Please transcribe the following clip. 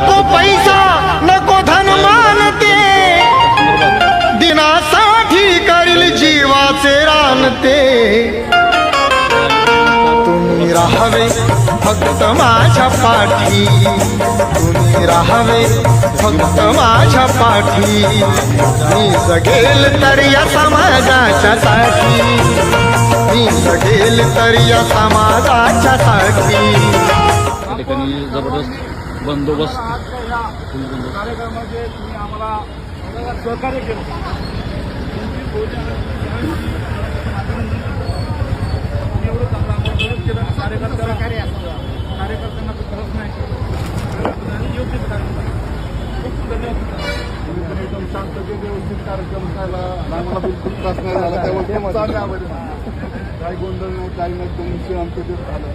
नको पैसा नको धन मानते. दिनासाठी करील जीवाचे रानते. तुम्ही राहावे फक्त माझ्या पाठी. तुम्ही राहावे फक्त माझ्या पाठी. मी जगेल तर या समाजाच्या साठी. मी जगेल तर या समाजाच्या साठी. ठिकाणी जबरदस्त बंदोबस्त. कार्यक्रमाचे तुम्ही आम्हाला सहकार्य केलं. तुमची कार्यकर्त्याला कार्यकर्त्यांना तो त्रास नाही. आणि योग्य कार्यक्रम खूप धन्यवाद एकदम व्यवस्थित कार्यक्रम आम्हाला बिलकुल त्रास नाही झाला त्यामुळे चांगलं. काही गोंधळ नाही काही नाही एकदम शांततेत झालं